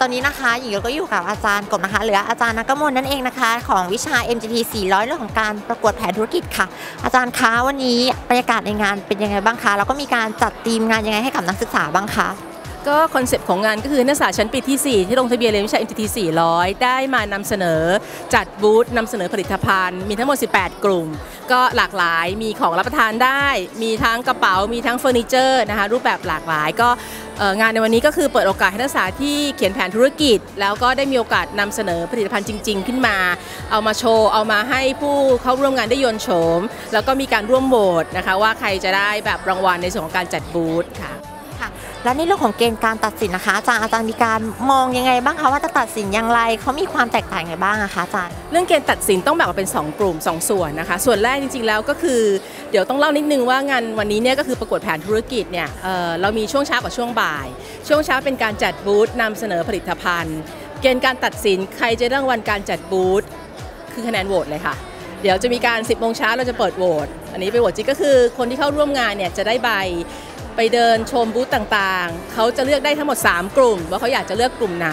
ตอนนี้นะคะ หญิงก็อยู่กับอาจารย์กบนะคะ หรืออาจารย์นักมลนั่นเองนะคะ ของวิชา MGT 400 เรื่องของการประกวดแผนธุรกิจค่ะ อาจารย์คะวันนี้บรรยากาศในงานเป็นยังไงบ้างคะ แล้วก็มีการจัดทีมงานยังไงให้กับนักศึกษาบ้างคะก็คอนเซปต์ของงานก็คือนักศึกษาชั้นปีที่ 4 ที่ลงทะเบียนเรียนวิชา MTT 400 ได้มานำเสนอจัดบูธนำเสนอผลิตภัณฑ์ มีทั้งหมด 18 กลุ่ม ก็หลากหลายมีของรับประทานได้ มีทั้งกระเป๋า มีทั้งเฟอร์นิเจอร์นะคะรูปแบบหลากหลายก็ งานในวันนี้ก็คือเปิดโอกาสให้นักศึกษาที่เขียนแผนธุรกิจ แล้วก็ได้มีโอกาสนำเสนอผลิตภัณฑ์จริง ๆ ขึ้นมา เอามาโชว์ เอามาให้ผู้เข้าร่วมงานได้ยนโฉม แล้วก็มีการร่วมโหวตนะคะว่าใครจะได้แบบรางวัลในส่วนของการจัดบูธค่ะ และในเรื่องของเกณฑ์การตัดสินนะคะอาจารย์อาจารย์มีการมองยังไงบ้างคะว่าจะตัดสินอย่างไรเขามีความแตกต่างยังไงบ้างะคะอาจารย์เรื่องเกณฑ์ตัดสินต้องแบ่งออกเป็น 2 กลุ่ม 2 ส่วนนะคะ ส่วนแรกจริงๆแล้วก็คือ เดี๋ยวต้องเล่านิดนึงว่างานวันนี้เนี่ยก็คือประกวดแผนธุรกิจเนี่ยเเรามีช่วงเช้ากับช่วงบ่าย ช่วงเช้าเป็นการจัดบูธนำเสนอผลิตภัณฑ์ เกณฑ์การตัดสินใครจะได้รางวัลการจัดบูธคือคะแนนโหวตเลยค่ะเดี๋ยวจะมีการ 10โมงเช้าเราจะเปิดโหวตอันนี้ไปโหวตจริงก็คือคนที่เข้าร่วมงานเนี่ยจะได้ใบ ไปเดินชมบูธต่างๆ เขาจะเลือกได้ทั้งหมด 3 กลุ่ม ว่าเขาอยากจะเลือกกลุ่มไหน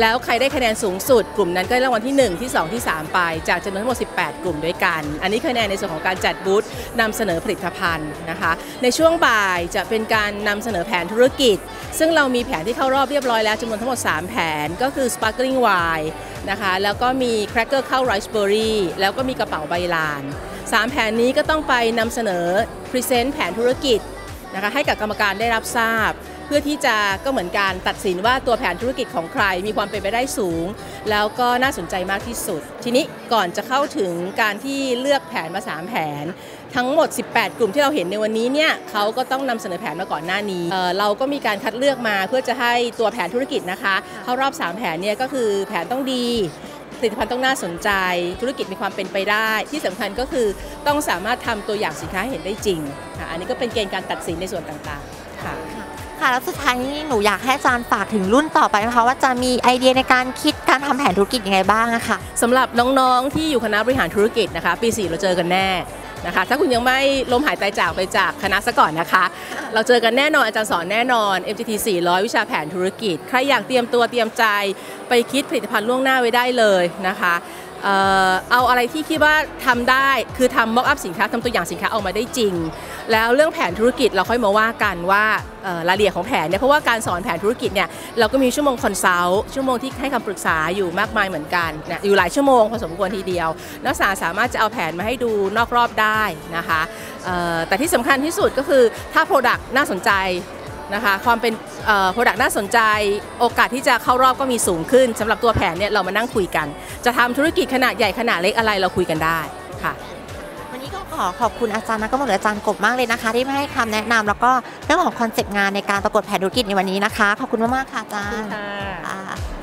แล้วใครได้คะแนนสูงสุด กลุ่มนั้นก็ได้รางวัลที่ 1 ที่ 2 ที่ 3 ไป จากจำนวนทั้งหมด 18 กลุ่มด้วยกัน อันนี้คะแนนในส่วนของการจัดบูธนำเสนอผลิตภัณฑ์นะคะ ในช่วงบ่ายจะเป็นการนำเสนอแผนธุรกิจ ซึ่งเรามีแผนที่เข้ารอบเรียบร้อยแล้วจำนวนทั้งหมด 3 แผนก็คือ sparkling wine นะคะแล้วก็มี cracker ข้าวไรซ์เบอร์รี่แล้วก็มีกระเป๋าใบลานสามแผนนี้ก็ต้องไปนำเสนอ present แผนธุรกิจ นะคะให้กับกรรมการได้รับทราบ เพื่อที่จะก็เหมือนการตัดสินว่าตัวแผนธุรกิจของใครมีความเป็นไปได้สูง แล้วก็น่าสนใจมากที่สุด ทีนี้ก่อนจะเข้าถึงการที่เลือกแผนมา 3 แผน ทั้งหมด 18 กลุ่มที่เราเห็นในวันนี้เนี่ยเขาก็ต้องนำเสนอแผนมาก่อนหน้านี้เอ่อเราก็มีการคัดเลือกมาเพื่อจะให้ตัวแผนธุรกิจนะคะเข้ารอบ 3 แผนเนี่ยก็คือแผนต้องดี ผลิตภัณฑ์ต้องน่าสนใจ ธุรกิจมีความเป็นไปได้ ที่สำคัญก็คือต้องสามารถทำตัวอย่างสินค้าให้เห็นได้จริงค่ะอันนี้ก็เป็นเกณฑ์การตัดสินในส่วนต่างๆค่ะค่ะแล้วสุดท้ายนี้หนูอยากให้อาจารย์ฝากถึงรุ่นต่อไปนะคะว่าจะมีไอเดียในการคิดการทำแผนธุรกิจยังไงบ้างอะค่ะสำหรับน้องๆที่อยู่คณะบริหารธุรกิจนะคะ ปี 4 เราเจอกันแน่ นะคะ ถ้าคุณยังไม่ลมหายใจจากไปจากคณะซะก่อนนะคะ เราเจอกันแน่นอนอาจารย์สอนแน่นอน MGT 400 วิชาแผนธุรกิจ ใครอยากเตรียมตัวเตรียมใจไปคิดผลิตภัณฑ์ล่วงหน้าไว้ได้เลยนะคะ เอาอะไรที่คิดว่าทำได้คือทำม็อกอัพสินค้าทำตัวอย่างสินค้าออกมาได้จริง แล้วเรื่องแผนธุรกิจเราค่อยมาว่ากันว่ารายละเอียดของแผนเนี่ยเพราะว่าการสอนแผนธุรกิจเนี่ยเราก็มีชั่วโมงคอนซัลท์ชั่วโมงที่ให้คำปรึกษาอยู่มากมายเหมือนกันนะอยู่หลายชั่วโมงพอสมควรทีเดียวนักศึกษาสามารถจะเอาแผนมาให้ดูนอกรอบได้นะคะแต่ที่สำคัญที่สุดก็คือถ้า Product น่าสนใจ นะคะความเป็นเอ่อ Product น่าสนใจ โอกาสที่จะเข้ารอบก็มีสูงขึ้นสำหรับตัวแผนเนี่ยเรามานั่งคุยกัน จะทำธุรกิจขนาดใหญ่ขนาดเล็กอะไรเราคุยกันได้ค่ะ วันนี้ก็ขอขอบคุณอาจารย์นักกมลหรืออาจารย์กบมากเลยนะคะ ที่มาให้คำแนะนำแล้วก็เรื่องของคอนเซปต์งานในการประกวดแผนธุรกิจในวันนี้นะคะ ขอบคุณมากๆค่ะอาจารย์ค่ะค่ะ